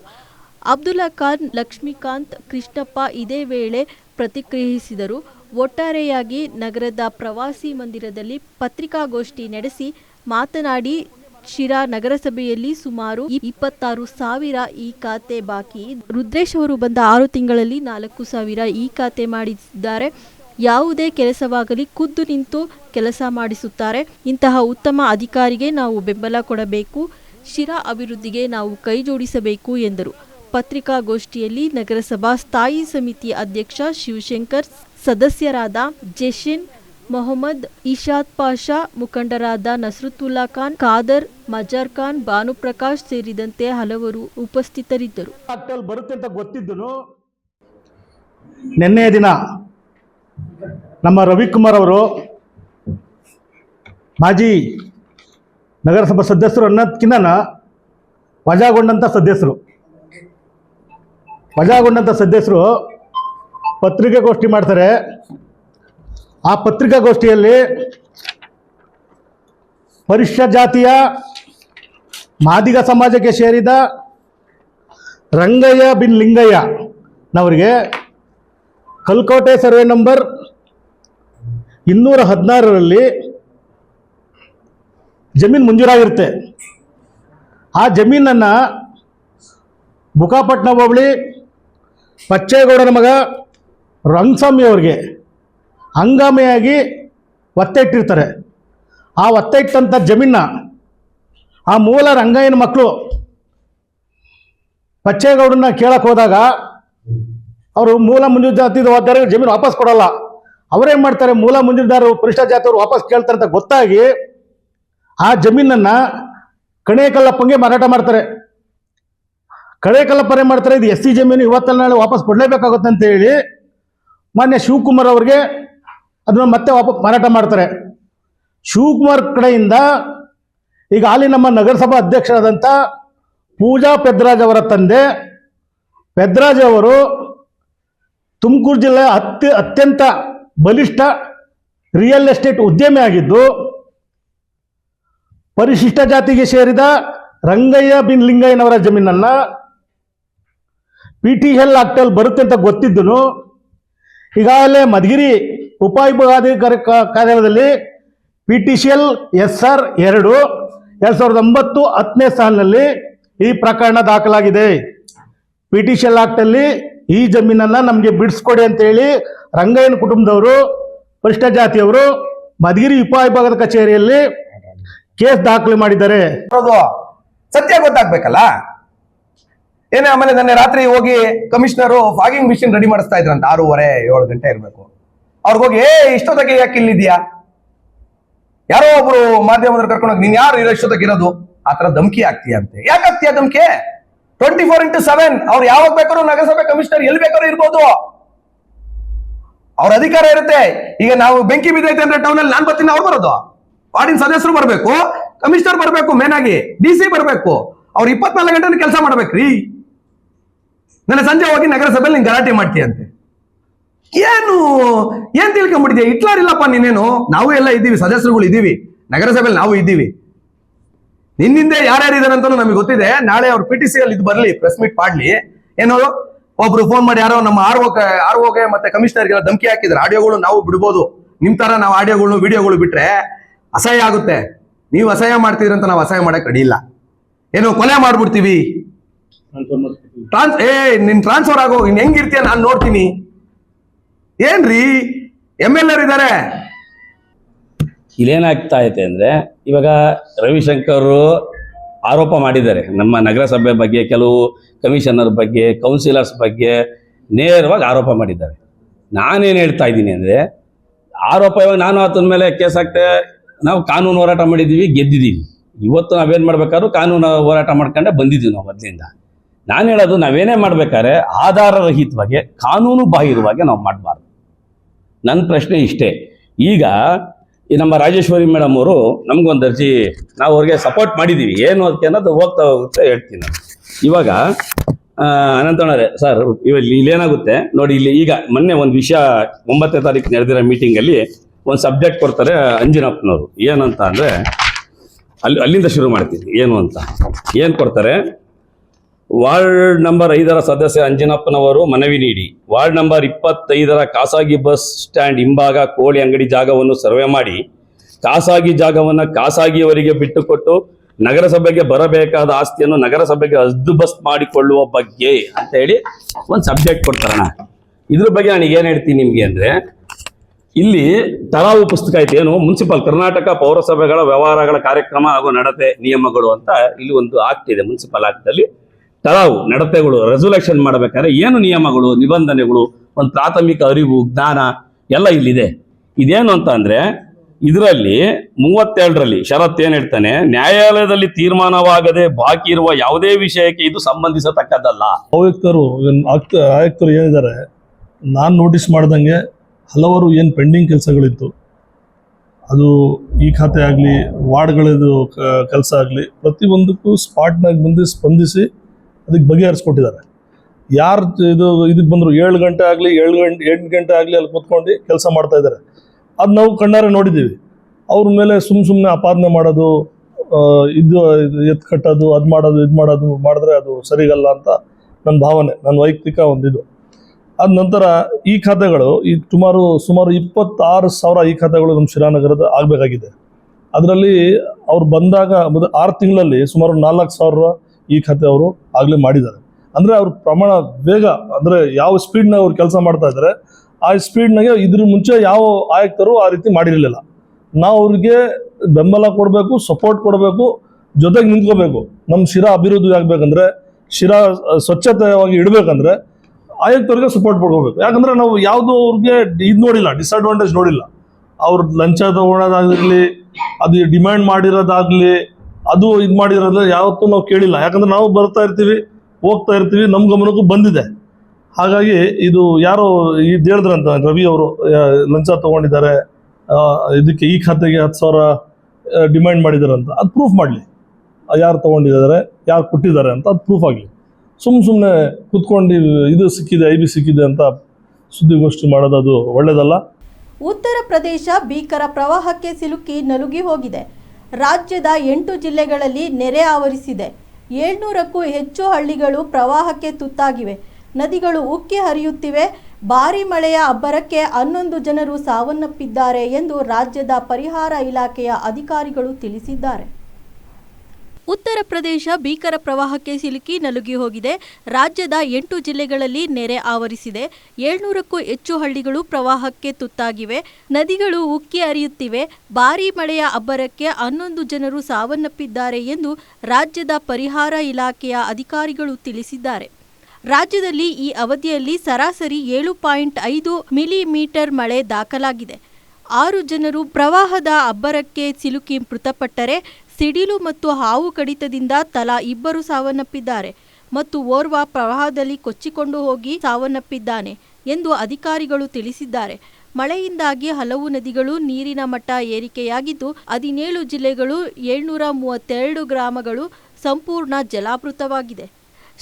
ಅಬ್ದುಲ್ಲಾ ಖಾನ್, ಲಕ್ಷ್ಮೀಕಾಂತ್, ಕೃಷ್ಣಪ್ಪ ಇದೇ ವೇಳೆ ಪ್ರತಿಕ್ರಿಯಿಸಿದರು. ಒಟ್ಟಾರೆಯಾಗಿ ನಗರದ ಪ್ರವಾಸಿ ಮಂದಿರದಲ್ಲಿ ಪತ್ರಿಕಾಗೋಷ್ಠಿ ನಡೆಸಿ ಮಾತನಾಡಿ ಶಿರಾ ನಗರಸಭೆಯಲ್ಲಿ ಸುಮಾರು ಇಪ್ಪತ್ತಾರು ಸಾವಿರ ಈ ಖಾತೆ ಬಾಕಿ. ರುದ್ರೇಶ್ ಅವರು ಬಂದ ಆರು ತಿಂಗಳಲ್ಲಿ ನಾಲ್ಕು ಸಾವಿರ ಈ ಖಾತೆ ಮಾಡಿದ್ದಾರೆ. ಯಾವುದೇ ಕೆಲಸವಾಗಲಿ ಖುದ್ದು ನಿಂತು ಕೆಲಸ ಮಾಡಿಸುತ್ತಾರೆ. ಇಂತಹ ಉತ್ತಮ ಅಧಿಕಾರಿಗೆ ನಾವು ಬೆಂಬಲ ಕೊಡಬೇಕು. ಶಿರಾ ಅಭಿವೃದ್ಧಿಗೆ ನಾವು ಕೈ ಜೋಡಿಸಬೇಕು ಎಂದರು. ಪತ್ರಿಕಾಗೋಷ್ಠಿಯಲ್ಲಿ ನಗರಸಭಾ ಸ್ಥಾಯಿ ಸಮಿತಿ ಅಧ್ಯಕ್ಷ ಶಿವಶಂಕರ್, ಸದಸ್ಯರಾದ ಜೆಶಿನ್ ಮೊಹಮ್ಮದ್ ಇಶಾದ್ ಪಾಷಾ ಮುಖಂಡರಾದ ನಸ್ರುತುಲ್ಲಾ ಖಾನ್, ಖಾದರ್ ಮಜಾರ್ ಖಾನ್ ಭಾನುಪ್ರಕಾಶ್ ಸೇರಿದಂತೆ ಹಲವರು ಉಪಸ್ಥಿತರಿದ್ದರು. ಬರುತ್ತೆ ಅಂತ ಗೊತ್ತಿದ್ದನು. ನಿನ್ನೆಯ ದಿನ ನಮ್ಮ ರವಿಕುಮಾರ್ ಅವರು ಮಾಜಿ ನಗರಸಭಾ ಸದಸ್ಯರು ಅನ್ನೋದಕ್ಕಿಂತ ವಜಾಗೊಂಡಂಥ ಸದಸ್ಯರು. ವಜಾಗೊಂಡಂಥ ಸದಸ್ಯರು ಪತ್ರಿಕಾಗೋಷ್ಠಿ ಮಾಡ್ತಾರೆ. ಆ ಪತ್ರಿಕಾಗೋಷ್ಠಿಯಲ್ಲಿ ಪರಿಷ್ಠ ಜಾತಿಯ ಮಾದಿಗ ಸಮಾಜಕ್ಕೆ ಸೇರಿದ ರಂಗಯ್ಯ ಬಿನ್ ಲಿಂಗಯ್ಯ ನವರಿಗೆ ಕಲ್ಕೋಟೆ ಸರ್ವೆ ನಂಬರ್ ಇನ್ನೂರ ಹದಿನಾರರಲ್ಲಿ ಜಮೀನು ಮಂಜೂರಾಗಿರುತ್ತೆ. ಆ ಜಮೀನನ್ನು ಬುಕಾಪಟ್ಟಣ ಹೋಬಳಿ ಪಚ್ಚೇಗೌಡನ ಮಗ ರಂಗಸ್ವಾಮಿ ಅವ್ರಿಗೆ ಹಂಗಾಮಿಯಾಗಿ ಒತ್ತೆ ಇಟ್ಟಿರ್ತಾರೆ ಆ ಒತ್ತೆ ಇಟ್ಟಂಥ ಜಮೀನ ಆ ಮೂಲ ರಂಗಯ್ಯನ ಮಕ್ಕಳು ಪಚ್ಚೇಗೌಡನ್ನ ಕೇಳಕ್ಕೆ ಹೋದಾಗ ಅವರು ಮೂಲ ಮಂಜೂರು ಜಾತಿ ಹೋದರೆ ಜಮೀನು ವಾಪಸ್ ಕೊಡಲ್ಲ. ಅವರೇನು ಮಾಡ್ತಾರೆ ಮೂಲ ಮಂಜೂರುದಾರರು ಪರಿಷ್ಠ ಜಾತಿಯವರು ವಾಪಸ್ ಕೇಳ್ತಾರೆ ಅಂತ ಗೊತ್ತಾಗಿ ಆ ಜಮೀನನ್ನು ಕಣೇಕಲ್ಲಪ್ಪಂಗೆ ಮಾರಾಟ ಮಾಡ್ತಾರೆ. ಕಣೇಕಲ್ಲಪ್ಪನೇ ಮಾಡ್ತಾರೆ, ಇದು ಎಸ್ ಸಿ ಜಮೀನು ಇವತ್ತಲ್ಲ ನಾಳೆ ವಾಪಸ್ ಕೊಡಲೇಬೇಕಾಗುತ್ತೆ ಅಂತ ಹೇಳಿ ಮಾನ್ಯ ಶಿವಕುಮಾರ್ ಅವರಿಗೆ ಅದನ್ನ ಮತ್ತೆ ವಾಪಸ್ ಮಾರಾಟ ಮಾಡ್ತಾರೆ. ಶಿವಕುಮಾರ್ ಕಡೆಯಿಂದ ಈಗ ಅಲ್ಲಿ ನಮ್ಮ ನಗರಸಭಾ ಅಧ್ಯಕ್ಷರಾದಂಥ ಪೂಜಾ ಪೆದ್ರಾಜ್ ಅವರ ತಂದೆ ಪೆದ್ರಾಜ್ ಅವರು ತುಮಕೂರು ಜಿಲ್ಲೆಯ ಅತ್ಯ ಅತ್ಯಂತ ಬಲಿಷ್ಠ ರಿಯಲ್ ಎಸ್ಟೇಟ್ ಉದ್ಯಮಿ ಆಗಿದ್ದು, ಪರಿಶಿಷ್ಟ ಜಾತಿಗೆ ಸೇರಿದ ರಂಗಯ್ಯ ಬಿನ್ ಲಿಂಗಯ್ಯನವರ ಜಮೀನನ್ನು ಪಿ ಟಿ ಎಲ್ ಆಕ್ಟಲ್ ಬರುತ್ತೆ ಅಂತ ಗೊತ್ತಿದ್ದನು. ಈಗಾಗಲೇ ಮಧುಗಿರಿ ಉಪವಿಭಾಗಾಧಿಕಾರಿ ಕಾರ್ಯಾಲಯದಲ್ಲಿ P T C L S R ಎರಡು ಎರಡು ಸಾವಿರದ ಒಂಬತ್ತು ಹತ್ತನೇ ಸಾಲಿನಲ್ಲಿ ಈ ಪ್ರಕರಣ ದಾಖಲಾಗಿದೆ. ಪಿ ಟಿ ಸಿ ಎಲ್ ಆಕ್ಟಲ್ಲಿ ಈ ಜಮೀನನ್ನು ನಮಗೆ ಬಿಡಿಸ್ಕೊಡಿ ಅಂತೇಳಿ ರಂಗಯ್ಯನ ಕುಟುಂಬದವರು, ಪರಿಷ್ಠ ಜಾತಿಯವರು, ಮಧುಗಿರಿ ಉಪವಿಭಾಗದ ಕಚೇರಿಯಲ್ಲಿ ಕೇಸ್ ದಾಖಲೆ ಮಾಡಿದ್ದಾರೆ. ಸತ್ಯ ಗೊತ್ತಾಗ್ಬೇಕಲ್ಲ? ಏನೇ ಆಮೇಲೆ ನನ್ನೆ ರಾತ್ರಿ ಹೋಗಿ ಕಮಿಷನರು ಫಾಗಿಂಗ್ ಮಿಷಿನ್ ರೆಡಿ ಮಾಡಿಸ್ತಾ ಇದ್ರಂತ ಆರೂವರೆ ಏಳು ಗಂಟೆ ಇರಬೇಕು. ಅವ್ರಿಗೆ ಹೋಗಿ, ಏ, ಇಷ್ಟೊತ್ತಕ್ಕೆ ಯಾಕೆ ಇಲ್ಲಿದ್ಯಾ ಯಾರೋ ಒಬ್ರು ಮಾಧ್ಯಮದ್ರು ಕರ್ಕೊಂಡು ಹೋಗಿ, ನೀನ್ ಯಾರು ಇರೋ ಇರೋದು? ಆ ತರ ಧಮಕಿ ಆಗ್ತೀಯ ಅಂತೆ. ಯಾಕೆ ಧಮಕಿ? ಟ್ವೆಂಟಿ ಫೋರ್ ಇಂಟು ಸೆವೆನ್ ಅವ್ರು ಯಾವಾಗ ಬೇಕಾದ್ರೂ ನಗರಸಭೆ ಕಮಿಷನರ್ ಎಲ್ಲಿ ಬೇಕಾದ್ರೂ ಇರ್ಬೋದು. ಅವ್ರ ಅಧಿಕಾರ ಇರುತ್ತೆ. ಈಗ ನಾವು ಬೆಂಕಿ ಬಿದ್ದೈತೆ ಅಂದ್ರೆ ಟೌನ್ ಅಲ್ಲಿ ನಾನ್ ಬರ್ತೀನಿ, ಅವ್ರು ಬರೋದು. ವಾರ್ಡಿನ ಸದಸ್ಯರು ಬರಬೇಕು, ಕಮಿಷನರ್ ಬರಬೇಕು ಮೇನ್ ಆಗಿ ಡಿ ಸಿ ಬರಬೇಕು. ಅವ್ರು ಇಪ್ಪತ್ನಾಲ್ಕು ಗಂಟೆ ಕೆಲಸ ಮಾಡ್ಬೇಕ್ರಿ. ನನ್ನ ಸಂಜೆ ಹೋಗಿ ನಗರಸಭೆಯಲ್ಲಿ ನೀನ್ ಗಲಾಟೆ ಮಾಡ್ತೀಯಂತೆ ಏನು? ಏನ್ ತಿಳ್ಕೊಂಡ್ಬಿಟ್ಟಿದ್ಯಾ? ಹಿಟ್ಲರ್ ಇಲ್ಲಪ್ಪ ನೀನೇನು? ನಾವು ಎಲ್ಲ ಇದ್ದೀವಿ ಸದಸ್ಯರುಗಳು ಇದ್ದೀವಿ. ನಗರಸಭೆಯಲ್ಲಿ ನಾವು ಇದ್ದೀವಿ. ನಿನ್ನಿಂದ ಯಾರ್ಯಾರು ಇದಾರೆ ಅಂತ ನಮಗೆ ಗೊತ್ತಿದೆ. ನಾಳೆ ಅವ್ರು ಪಿ ಟಿ ಸಿ ಅಲ್ಲಿ ಇದು ಬರಲಿ ಪ್ರೆಸ್ ಮೀಟ್ ಮಾಡ್ಲಿ. ಏನೋ? ಒಬ್ರು ಫೋನ್ ಮಾಡಿ ಯಾರೋ ನಮ್ಮ ಆರ್ ಆರ್ ಓಗೆ ಮತ್ತೆ ಕಮಿಷನರ್ಗೆಲ್ಲ ಧಮಕಿ ಹಾಕಿದ್ರೆ. ಆಡಿಯೋಗಳು ನಾವು ಬಿಡ್ಬೋದು. ನಿಮ್ ತರ ನಾವು ಆಡಿಯೋಗಳು ವಿಡಿಯೋಗಳು ಬಿಟ್ರೆ ಅಸಹ್ಯ ಆಗುತ್ತೆ. ನೀವು ಅಸಹ್ಯ ಮಾಡ್ತಿದ್ರಿ ಅಂತ ನಾವು ಅಸಹ್ಯ ಮಾಡಕ್ ರೆಡಿ ಇಲ್ಲ. ಏನೋ? ಕೊಲೆ ಮಾಡ್ಬಿಡ್ತೀವಿ. ಟ್ರಾನ್ಸ್ ಏ ನಿನ್ ಟ್ರಾನ್ಸ್ಫರ್ ಆಗೋ ಇನ್ ಹೆಂಗಿರ್ತೀಯ ನಾನು ನೋಡ್ತೀನಿ. ಏನ್ರಿ? ಎಂ ಎಲ್ ಎರ್ ಇದಾರೆ. ಇಲ್ಲೇನಾಗ್ತಾ ಐತೆ ಅಂದ್ರೆ ಇವಾಗ ರವಿಶಂಕರ್ ಆರೋಪ ಮಾಡಿದ್ದಾರೆ. ನಮ್ಮ ನಗರಸಭೆ ಬಗ್ಗೆ, ಕೆಲವು ಕಮಿಷನರ್ ಬಗ್ಗೆ ಕೌನ್ಸಿಲರ್ಸ್ ಬಗ್ಗೆ ನೇರವಾಗಿ ಆರೋಪ ಮಾಡಿದ್ದಾರೆ. ನಾನೇನು ಹೇಳ್ತಾ ಇದ್ದೀನಿ ಅಂದರೆ ಆರೋಪ ಇವಾಗ ನಾನು ಆತನ ಮೇಲೆ ಕೇಸ್ ಹಾಕ್ತೆ, ನಾವು ಕಾನೂನು ಹೋರಾಟ ಮಾಡಿದ್ದೀವಿ, ಗೆದ್ದಿದ್ದೀವಿ. ಇವತ್ತು ನಾವೇನು ಮಾಡ್ಬೇಕಾದ್ರೂ ಕಾನೂನು ಹೋರಾಟ ಮಾಡ್ಕೊಂಡೆ ಬಂದಿದ್ದೀವಿ ನಾವು ಮೊದಲಿಂದ. ನಾನು ಹೇಳೋದು ನಾವೇನೇ ಮಾಡ್ಬೇಕಾದ್ರೆ ಆಧಾರರಹಿತವಾಗಿ ಕಾನೂನು ಬಾಹಿರವಾಗಿ ನಾವು ಮಾಡಬಾರ್ದು. ನನ್ನ ಪ್ರಶ್ನೆ ಇಷ್ಟೇ. ಈಗ ನಮ್ಮ ರಾಜೇಶ್ವರಿ ಮೇಡಮ್ ಅವರು ನಮಗೊಂದು ಅರ್ಜಿ, ನಾವು ಅವ್ರಿಗೆ ಸಪೋರ್ಟ್ ಮಾಡಿದ್ದೀವಿ ಏನು ಅದಕ್ಕೆ ಅನ್ನೋದು ಹೋಗ್ತಾ ಹೋಗುತ್ತೆ ಹೇಳ್ತೀನಿ ನಾನು. ಇವಾಗ ಅನಂತಣ್ಣರೇ ಸರ್ ಇವಾಗ ಇಲ್ಲೇನಾಗುತ್ತೆ? ನೋಡಿ ಇಲ್ಲಿ ಈಗ ಮೊನ್ನೆ ಒಂದು ವಿಷಯ ಒಂಬತ್ತನೇ ತಾರೀಕು ನಡೆದಿರೋ ಮೀಟಿಂಗಲ್ಲಿ ಒಂದು ಸಬ್ಜೆಕ್ಟ್ ಕೊಡ್ತಾರೆ ಅಂಜಿನಪ್ಪನವರು. ಏನಂತ ಅಂದರೆ, ಅಲ್ಲಿ, ಅಲ್ಲಿಂದ ಶುರು ಮಾಡ್ತೀನಿ. ಏನು ಅಂತ? ಏನು ಕೊಡ್ತಾರೆ? ವಾರ್ಡ್ ನಂಬರ್ ಐದರ ಸದಸ್ಯ ಅಂಜನಪ್ಪನವರು ಮನವಿ ನೀಡಿ. ವಾರ್ಡ್ ನಂಬರ್ ಇಪ್ಪತ್ತೈದರ ಖಾಸಗಿ ಬಸ್ ಸ್ಟ್ಯಾಂಡ್ ಹಿಂಭಾಗ ಕೋಳಿ ಅಂಗಡಿ ಜಾಗವನ್ನು ಸರ್ವೆ ಮಾಡಿ. ಖಾಸಗಿ ಜಾಗವನ್ನು ಖಾಸಗಿಯವರಿಗೆ ಬಿಟ್ಟುಕೊಟ್ಟು ನಗರಸಭೆಗೆ ಬರಬೇಕಾದ ಆಸ್ತಿಯನ್ನು ನಗರಸಭೆಗೆ ಹದ್ದುಬಸ್ ಮಾಡಿಕೊಳ್ಳುವ ಬಗ್ಗೆ ಅಂತ ಹೇಳಿ ಒಂದು ಸಬ್ಜೆಕ್ಟ್ ಕೊಡ್ತಾರಣ. ಇದ್ರ ಬಗ್ಗೆ ನಾನು ಏನ್ ಹೇಳ್ತೀನಿ ನಿಮಗೆ ಅಂದ್ರೆ, ಇಲ್ಲಿ ತರಾವು ಪುಸ್ತಕ ಐತೆ. ಏನು? ಮುನ್ಸಿಪಲ್ ಕರ್ನಾಟಕ ಪೌರಸಭೆಗಳ ವ್ಯವಹಾರಗಳ ಕಾರ್ಯಕ್ರಮ ಹಾಗೂ ನಡತೆ ನಿಯಮಗಳು ಅಂತ ಇಲ್ಲಿ ಒಂದು ಆಕ್ಟ್ ಇದೆ ಮುನ್ಸಿಪಲ್ ಆಕ್ಟ್ ಅಲ್ಲಿ. ತರಾವು, ನಡತೆಗಳು ರೆಸೊಲ್ಯೂಷನ್ ಮಾಡಬೇಕಾದ್ರೆ ಏನು ನಿಯಮಗಳು, ನಿಬಂಧನೆಗಳು, ಒಂದು ಪ್ರಾಥಮಿಕ ಅರಿವು, ಜ್ಞಾನ ಎಲ್ಲ ಇಲ್ಲಿದೆ. ಇದೇನು ಅಂತ ಅಂದ್ರೆ, ಇದರಲ್ಲಿ ಮೂವತ್ತೆರಡರಲ್ಲಿ ಶರತ್ ಏನ್ ಹೇಳ್ತಾನೆ, ನ್ಯಾಯಾಲಯದಲ್ಲಿ ತೀರ್ಮಾನವಾಗದೆ ಬಾಕಿ ಇರುವ ಯಾವುದೇ ವಿಷಯಕ್ಕೆ ಇದು ಸಂಬಂಧಿಸತಕ್ಕದ್ದಲ್ಲ. ಆಯುಕ್ತರು ಆಯುಕ್ತರು ಏನಿದ್ದಾರೆ ನಾನು ನೋಟಿಸ್ ಮಾಡ್ದಂಗೆ ಹಲವಾರು ಏನು ಪೆಂಡಿಂಗ್ ಕೆಲಸಗಳಿತ್ತು. ಅದು ಈ ಖಾತೆ ಆಗಲಿ, ವಾರ್ಡ್ಗಳದ್ದು ಕೆಲಸ ಆಗಲಿ, ಪ್ರತಿಯೊಂದಕ್ಕೂ ಸ್ಪಾಟ್ನಾಗ ಬಂದು ಸ್ಪಂದಿಸಿ ಅದಕ್ಕೆ ಬಗೆಹರಿಸ್ಕೊಟ್ಟಿದ್ದಾರೆ. ಯಾರು ಇದು ಇದಕ್ಕೆ ಬಂದರು ಏಳು ಗಂಟೆ ಆಗಲಿ, ಏಳು ಗಂಟೆ ಎಂಟು ಗಂಟೆ ಆಗಲಿ ಅಲ್ಲಿ ಕೂತ್ಕೊಂಡು ಕೆಲಸ ಮಾಡ್ತಾ ಇದ್ದಾರೆ. ಅದು ನಾವು ಕಣ್ಣಾರೆ ನೋಡಿದ್ದೀವಿ. ಅವ್ರ ಮೇಲೆ ಸುಮ್ಮ ಸುಮ್ಮನೆ ಅಪಾದನೆ ಮಾಡೋದು ಇದು ಎತ್ತು ಕಟ್ಟೋದು, ಅದು ಮಾಡೋದು, ಇದು ಮಾಡೋದು ಮಾಡಿದ್ರೆ ಅದು ಸರಿಗಲ್ಲ ಅಂತ ನನ್ನ ಭಾವನೆ ನನ್ನ ವೈಯಕ್ತಿಕ ಒಂದು ಇದು ಅದ ನಂತರ ಈ ಖಾತೆಗಳು, ಈ ಸುಮಾರು ಸುಮಾರು ಇಪ್ಪತ್ತಾರು ಸಾವಿರ ಈ ಖಾತೆಗಳು ನಮ್ಮ ಶಿರಾನಗರದ ಆಗಬೇಕಾಗಿದೆ. ಅದರಲ್ಲಿ ಅವ್ರು ಬಂದಾಗ ಆರು ತಿಂಗಳಲ್ಲಿ ಸುಮಾರು ನಾಲ್ಕು ಸಾವಿರ ಈ ಖಾತೆ ಅವರು ಆಗಲೇ ಮಾಡಿದ್ದಾರೆ. ಅಂದರೆ ಅವ್ರ ಪ್ರಮಾಣ ಬೇಗ ಅಂದರೆ ಯಾವ ಸ್ಪೀಡ್ನಾಗ ಅವ್ರು ಕೆಲಸ ಮಾಡ್ತಾ ಇದ್ದಾರೆ, ಆ ಸ್ಪೀಡ್ನಾಗೆ ಇದ್ರ ಮುಂಚೆ ಯಾವ ಆಯುಕ್ತರು ಆ ರೀತಿ ಮಾಡಿರಲಿಲ್ಲ. ನಾವು ಅವ್ರಿಗೆ ಬೆಂಬಲ ಕೊಡಬೇಕು ಸಪೋರ್ಟ್ ಕೊಡಬೇಕು, ಜೊತೆಗೆ ನಿಂತ್ಕೋಬೇಕು. ನಮ್ಮ ಶಿರಾ ಅಭಿವೃದ್ಧಿ ಆಗ್ಬೇಕಂದ್ರೆ, ಶಿರಾ ಸ್ವಚ್ಛತೆಯಾಗಿ ಇಡಬೇಕಂದ್ರೆ ಆಯುಕ್ತರಿಗೆ ಸಪೋರ್ಟ್ ಪಡ್ಕೋಬೇಕು ಯಾಕಂದ್ರೆ ನಾವು ಯಾವುದು ಅವ್ರಿಗೆ ಇದು ನೋಡಿಲ್ಲ ಡಿಸ್ಅಡ್ವಾಂಟೇಜ್ ನೋಡಿಲ್ಲ. ಅವ್ರ ಲಂಚ ತಗೊಳೋದಾಗಿರಲಿ ಅದು ಡಿಮ್ಯಾಂಡ್ ಮಾಡಿರೋದಾಗ್ಲಿ ಅದು ಇದು ಮಾಡಿರೋದ್ರೆ ಯಾವತ್ತೂ ನಾವು ಕೇಳಿಲ್ಲ. ಯಾಕಂದ್ರೆ ನಾವು ಬರ್ತಾ ಇರ್ತೀವಿ, ಹೋಗ್ತಾ ಇರ್ತೀವಿ ನಮ್ಮ ಗಮನಕ್ಕೂ ಬಂದಿದೆ. ಹಾಗಾಗಿ ಇದು ಯಾರೋ ಇದು ಹೇಳಿದ್ರಂತ ರವಿ ಅವರು ಲಂಚ ತಗೊಂಡಿದ್ದಾರೆ. ಇದಕ್ಕೆ ಈ ಖಾತೆಗೆ ಹತ್ತು ಸಾವಿರ ಡಿಮ್ಯಾಂಡ್ ಮಾಡಿದ್ದಾರೆ ಅಂತ. ಅದು ಪ್ರೂಫ್ ಮಾಡಲಿ. ಯಾರು ತಗೊಂಡಿದ್ದಾರೆ, ಯಾರು ಕೊಟ್ಟಿದ್ದಾರೆ ಅಂತ ಅದು ಪ್ರೂಫ್ ಆಗಲಿ. ಸುಮ್ಮ ಸುಮ್ಮನೆ ಕೂತ್ಕೊಂಡು ಇದು ಸಿಕ್ಕಿದೆ, ಐ ಬಿ ಸಿಕ್ಕಿದೆ ಅಂತ ಸುದ್ದಿಗೋಷ್ಠಿ ಮಾಡೋದು ಅದು ಒಳ್ಳೆಯದಲ್ಲ ಉತ್ತರ ಪ್ರದೇಶ ಭೀಕರ ಪ್ರವಾಹಕ್ಕೆ ಸಿಲುಕಿ ನಲುಗಿ ಹೋಗಿದೆ. ರಾಜ್ಯದ ಎಂಟು ಜಿಲ್ಲೆಗಳಲ್ಲಿ ನೆರೆ ಆವರಿಸಿದೆ. ಏಳ್ನೂರಕ್ಕೂ ಹೆಚ್ಚು ಹಳ್ಳಿಗಳು ಪ್ರವಾಹಕ್ಕೆ ತುತ್ತಾಗಿವೆ. ನದಿಗಳು ಉಕ್ಕಿ ಹರಿಯುತ್ತಿವೆ. ಭಾರಿ ಮಳೆಯ ಅಬ್ಬರಕ್ಕೆ ಹನ್ನೊಂದು ಜನರು ಸಾವನ್ನಪ್ಪಿದ್ದಾರೆ ಎಂದು ರಾಜ್ಯದ ಪರಿಹಾರ ಇಲಾಖೆಯ ಅಧಿಕಾರಿಗಳು ತಿಳಿಸಿದ್ದಾರೆ. ಉತ್ತರ ಪ್ರದೇಶ ಭೀಕರ ಪ್ರವಾಹಕ್ಕೆ ಸಿಲುಕಿ ನಲುಗಿ ಹೋಗಿದೆ. ರಾಜ್ಯದ ಎಂಟು ಜಿಲ್ಲೆಗಳಲ್ಲಿ ನೆರೆ ಆವರಿಸಿದೆ. ಏಳ್ನೂರಕ್ಕೂ ಹೆಚ್ಚು ಹಳ್ಳಿಗಳು ಪ್ರವಾಹಕ್ಕೆ ತುತ್ತಾಗಿವೆ. ನದಿಗಳು ಉಕ್ಕಿ ಹರಿಯುತ್ತಿವೆ. ಭಾರೀ ಮಳೆಯ ಅಬ್ಬರಕ್ಕೆ ಹನ್ನೊಂದು ಜನರು ಸಾವನ್ನಪ್ಪಿದ್ದಾರೆ ಎಂದು ರಾಜ್ಯದ ಪರಿಹಾರ ಇಲಾಖೆಯ ಅಧಿಕಾರಿಗಳು ತಿಳಿಸಿದ್ದಾರೆ. ರಾಜ್ಯದಲ್ಲಿ ಈ ಅವಧಿಯಲ್ಲಿ ಸರಾಸರಿ ಏಳು ಪಾಯಿಂಟ್ ಐದು ಮಿಲಿಮೀಟರ್ ಮಳೆ ದಾಖಲಾಗಿದೆ. ಆರು ಜನರು ಪ್ರವಾಹದ ಅಬ್ಬರಕ್ಕೆ ಸಿಲುಕಿ ಮೃತಪಟ್ಟರೆ ಸಿಡಿಲು ಮತ್ತು ಹಾವು ಕಡಿತದಿಂದ ತಲಾ ಇಬ್ಬರು ಸಾವನ್ನಪ್ಪಿದ್ದಾರೆ ಮತ್ತು ಓರ್ವ ಪ್ರವಾಹದಲ್ಲಿ ಕೊಚ್ಚಿಕೊಂಡು ಹೋಗಿ ಸಾವನ್ನಪ್ಪಿದ್ದಾನೆ ಎಂದು ಅಧಿಕಾರಿಗಳು ತಿಳಿಸಿದ್ದಾರೆ. ಮಳೆಯಿಂದಾಗಿ ಹಲವು ನದಿಗಳು ನೀರಿನ ಮಟ್ಟ ಏರಿಕೆಯಾಗಿದ್ದು, ಹದಿನೇಳು ಜಿಲ್ಲೆಗಳು ಏಳ್ನೂರ ಮೂವತ್ತೆರಡು ಗ್ರಾಮಗಳು ಸಂಪೂರ್ಣ ಜಲಾವೃತವಾಗಿದೆ.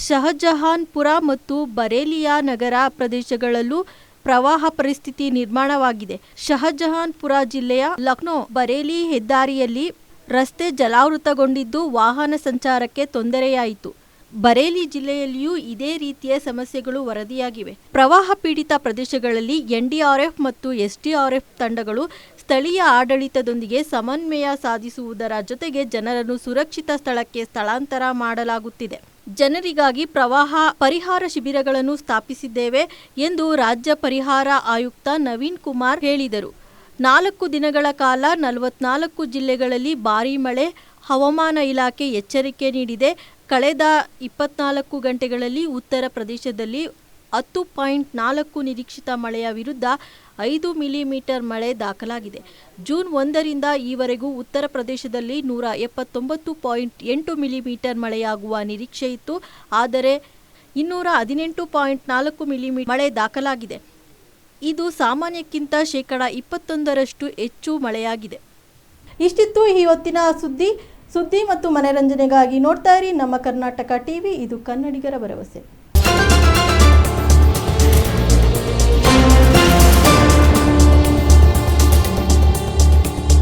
ಶಹಜಹಾನ್ಪುರ ಮತ್ತು ಬರೇಲಿಯಾ ನಗರ ಪ್ರದೇಶಗಳಲ್ಲೂ ಪ್ರವಾಹ ಪರಿಸ್ಥಿತಿ ನಿರ್ಮಾಣವಾಗಿದೆ. ಶಹಜಹಾನ್ಪುರ ಜಿಲ್ಲೆಯ ಲಕ್ನೋ ಬರೇಲಿ ಹೆದ್ದಾರಿಯಲ್ಲಿ ರಸ್ತೆ ಜಲಾವೃತಗೊಂಡಿದ್ದು ವಾಹನ ಸಂಚಾರಕ್ಕೆ ತೊಂದರೆಯಾಯಿತು. ಬರೇಲಿ ಜಿಲ್ಲೆಯಲ್ಲಿಯೂ ಇದೇ ರೀತಿಯ ಸಮಸ್ಯೆಗಳು ವರದಿಯಾಗಿವೆ. ಪ್ರವಾಹ ಪೀಡಿತ ಪ್ರದೇಶಗಳಲ್ಲಿ ಎನ್ಡಿಆರ್ಎಫ್ ಮತ್ತು ಎಸ್ಡಿಆರ್ಎಫ್ ತಂಡಗಳು ಸ್ಥಳೀಯ ಆಡಳಿತದೊಂದಿಗೆ ಸಮನ್ವಯ ಸಾಧಿಸುವುದರ ಜೊತೆಗೆ ಜನರನ್ನು ಸುರಕ್ಷಿತ ಸ್ಥಳಕ್ಕೆ ಸ್ಥಳಾಂತರ ಮಾಡಲಾಗುತ್ತಿದೆ. ಜನರಿಗಾಗಿ ಪ್ರವಾಹ ಪರಿಹಾರ ಶಿಬಿರಗಳನ್ನು ಸ್ಥಾಪಿಸಿದ್ದೇವೆ ಎಂದು ರಾಜ್ಯ ಪರಿಹಾರ ಆಯುಕ್ತ ನವೀನ್ ಕುಮಾರ್ ಹೇಳಿದರು. ನಾಲ್ಕು ದಿನಗಳ ಕಾಲ ನಲವತ್ನಾಲ್ಕು ಜಿಲ್ಲೆಗಳಲ್ಲಿ ಭಾರೀ ಮಳೆ, ಹವಾಮಾನ ಇಲಾಖೆ ಎಚ್ಚರಿಕೆ ನೀಡಿದೆ. ಕಳೆದ ಇಪ್ಪತ್ನಾಲ್ಕು ಗಂಟೆಗಳಲ್ಲಿ ಉತ್ತರ ಪ್ರದೇಶದಲ್ಲಿ ಹತ್ತು ಪಾಯಿಂಟ್ ನಾಲ್ಕು ನಿರೀಕ್ಷಿತ ಮಳೆಯ ವಿರುದ್ಧ ಐದು ಮಿಲಿಮೀಟರ್ ಮಳೆ ದಾಖಲಾಗಿದೆ. ಜೂನ್ ಒಂದರಿಂದ ಈವರೆಗೂ ಉತ್ತರ ಪ್ರದೇಶದಲ್ಲಿ ನೂರ ಎಪ್ಪತ್ತೊಂಬತ್ತು ಪಾಯಿಂಟ್ ಎಂಟು ಮಿಲಿಮೀಟರ್ ಮಳೆಯಾಗುವ ನಿರೀಕ್ಷೆ ಇತ್ತು. ಆದರೆ ಇನ್ನೂರ ಹದಿನೆಂಟು ಪಾಯಿಂಟ್ ನಾಲ್ಕು ಮಿಲಿಮೀಟರ್ ಮಳೆ ದಾಖಲಾಗಿದೆ. ಇದು ಸಾಮಾನ್ಯಕ್ಕಿಂತ ಶೇಕಡ ಇಪ್ಪತ್ತೊಂದರಷ್ಟು ಹೆಚ್ಚು ಮಳೆಯಾಗಿದೆ. ಇಷ್ಟಿತ್ತು ಈ ಹೊತ್ತಿನ ಸುದ್ದಿ. ಸುದ್ದಿ ಮತ್ತು ಮನರಂಜನೆಗಾಗಿ ನೋಡ್ತಾ ಇರಿ ನಮ್ಮ ಕರ್ನಾಟಕ ಟಿವಿ. ಇದು ಕನ್ನಡಿಗರ ಭರವಸೆ.